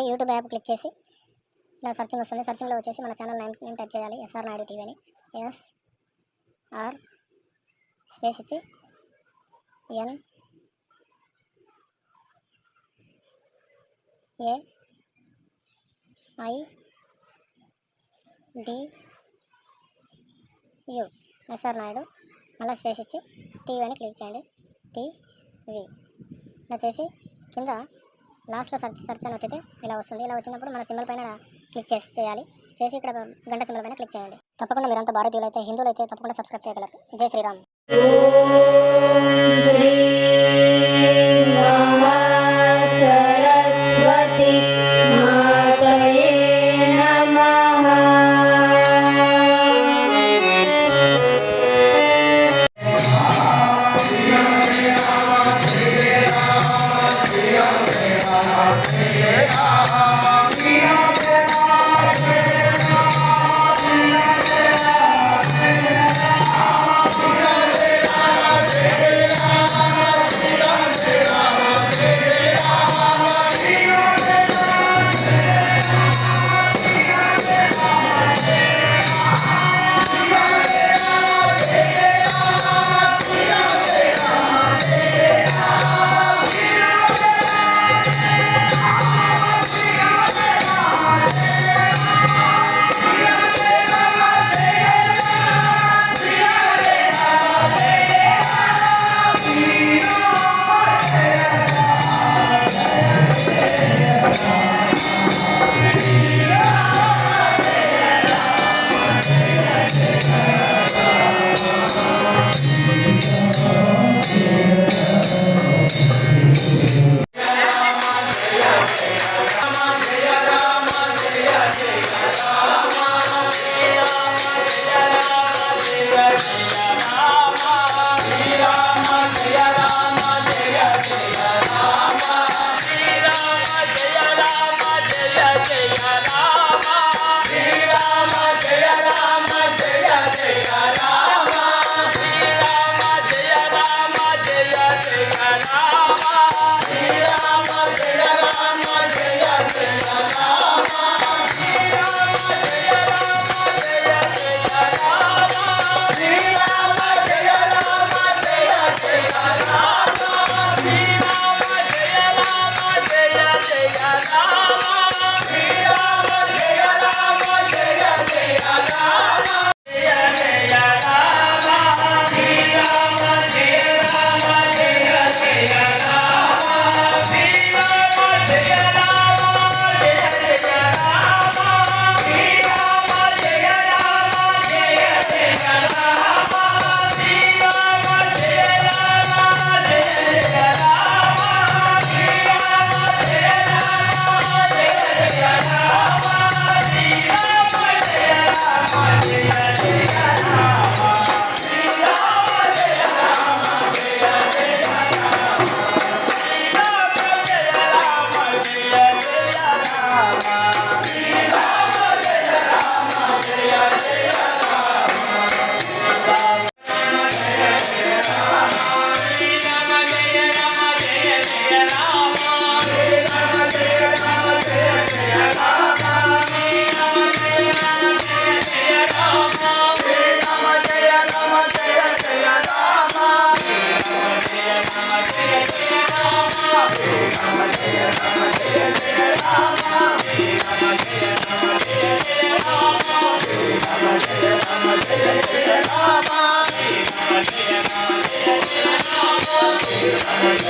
పోయి YouTube app click చేసి ఇలా సర్చింగ్ వస్తుంది. సర్చింగ్లో వచ్చేసి మన ఛానల్ నేమ్ నేమ్ టైప్ చేయాలి. ఎస్ఆర్ నాయుడు టీవీ అని. ఎస్ ఆర్ స్పేస్ ఇచ్చి N A I D U S R Naidu మళ్ళీ స్పేస్ ఇచ్చి టీవీ అని క్లిక్ చేయండి. టీవీ ఇలా చేసి కింద లాస్ట్లో సర్చ్ సర్చ్ అని వచ్చితే ఇలా వస్తుంది. ఇలా వచ్చినప్పుడు మన సింబల్ పైన క్లిక్ చేసి చేయాలి. చేసి ఇక్కడ గంట సింబల్ పైన క్లిక్ చేయండి. తప్పకుండా మీరంతా భారతీయులు అయితే హిందువులు అయితే తప్పకుండా సబ్స్క్రైబ్ చేయగలరు. జై శ్రీరామ్.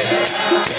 Yeah.